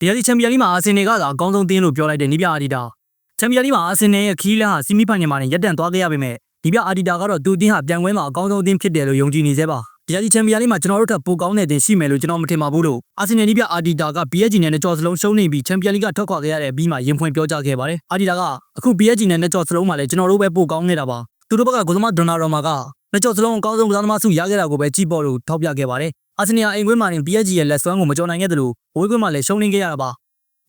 တရားဒီချန်ပီယံလိမှာအာဆင်နယ်ကသာအကောင်းဆုံးတင်းလို့ပြောလိုက်တဲ့နီးပြအာဒီတာချန်ပီယံလိမှာအာဆင်နယ်ရဲ့ခီးလန်းဟာစီမီဖိုင်နယ်မှာရပ်တန့်သွားခဲ့ရပေမဲ့နီးပြအာဒီတာကတော့သူ့တင်းဟာပြန်ပွဲမှာအကောင်းဆုံးတင်းဖြစ်တယ်လို့ယုံကြည်နေသေးပါတရားဒီချန်ပီယံလိမှာကျွန်တော်တို့ထပ်ပိုကောင်းတဲ့တင်းရှိမယ်လို့ကျွန်တော်မထင်ပါဘူးလို့အာဆင်နယ်နီးပြအာဒီတာက PSG နဲ့နှစ်ကြော်စလုံးရှုံးနေပြီးချန်ပီယံလိကထွက်ခွာခဲ့ရတဲ့အပြီးမှာရင်ဖွင့်ပြောကြားခဲ့ပါတယ်အာဒီတာကအခု PSG နဲ့နှစ်ကြော်စလုံးမှာလည်းကျွန်တော်တို့ပဲပိုကောင်းနေတာပါသူတို့ဘက်ကကိုသမားဒွန်နာရော်မာကနှစ်ကြော်စလုံးအကောင်းဆုံးကစားသမားစုရခဲ့တာကိုပဲကြည့်ပေါ်လို့ထောက်ပြခဲ့ပါတယ် အာဆင်နယ်အိမ်ကွင်းမှာနေ PSG ရဲ့လက်စွမ်းကိုမကြော်နိုင်ခဲ့တယ်လို့ဝေးကွင်းမှာလည်းရှုံးနေခဲ့ရတာပါ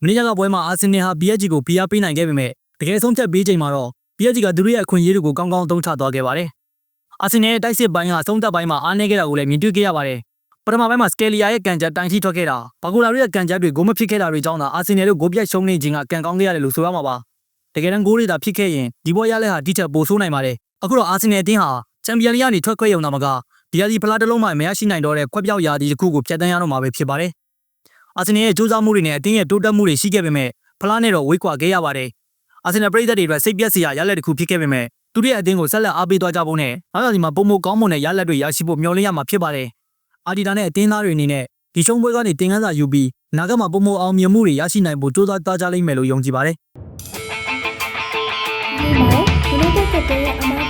မင်းကပွဲမှာအာဆင်နယ်ဟာ PSG ကိုဖိအားပေးနိုင်ခဲ့ပေမဲ့တကယ်ဆုံးဖြတ်ပေးချိန်မှာတော့ PSG ကသူတို့ရဲ့အခွင့်အရေးတွေကိုကောင်းကောင်းသုံးချသွားခဲ့ပါတယ်။အာဆင်နယ်ရဲ့တိုက်စစ်ပိုင်းဟာဆုံးသက်ပိုင်းမှာအားနည်းခဲ့တာကိုလည်းမြင်တွေ့ခဲ့ရပါတယ်။ပထမပိုင်းမှာစကယ်လီယာရဲ့ကန်ချက်တိုင်ထိထွက်ခဲ့တာဘာကူလာတို့ရဲ့ကန်ချက်တွေဂိုးမဖြစ်ခဲ့တာတွေကြောင့်သာအာဆင်နယ်တို့ဂိုးပြတ်ရှုံးနေခြင်းကကန်ကောင်းခဲ့ရတယ်လို့ဆိုရမှာပါ။တကယ်တမ်းဂိုးတွေသာဖြစ်ခဲ့ရင်ဒီဘောရလက်ဟာဒီချက်ပိုဆိုးနိုင်ပါတယ်။အခုတော့အာဆင်နယ်အသင်းဟာချန်ပီယံလိကနေထွက်ခွင့်ရုံသာမက ဒီယာဒီဖလားတစ်လုံးမှမရရှိနိုင်တော့တဲ့ခွက်ပြောက်ရာဒီတစ်ခုကိုဖျက်ဆီးရတော့မှာပဲဖြစ်ပါတယ်။အာဆင်နယ်ရဲ့ကြိုးစားမှုတွေနဲ့အသင်းရဲ့တိုးတက်မှုတွေရှိခဲ့ပေမဲ့ဖလားနဲ့တော့ဝေးကွာခဲ့ရပါတယ်။အာဆင်နယ်ပရိသတ်တွေအတွက်စိတ်ပြက်စရာရလဒ်တစ်ခုဖြစ်ခဲ့ပေမဲ့သူတို့ရဲ့အသင်းကိုဆက်လက်အားပေးသွားကြဖို့နဲ့နောက်တစ်ဒီမှာပုံမကောင်းမွန်တဲ့ရလဒ်တွေရရှိဖို့မျှော်လင့်ရမှာဖြစ်ပါတယ်။အာဒီတာနဲ့အသင်းသားတွေအနေနဲ့ဒီရှုံးပွဲကနေတင်ကန်းစာယူပြီးနာဂတ်မှာပုံမအောင်မြင်မှုတွေရရှိနိုင်ဖို့ကြိုးစားသားကြလိမ့်မယ်လို့ယုံကြည်ပါတယ်။ဒီမှာ United ကတည်းကအမ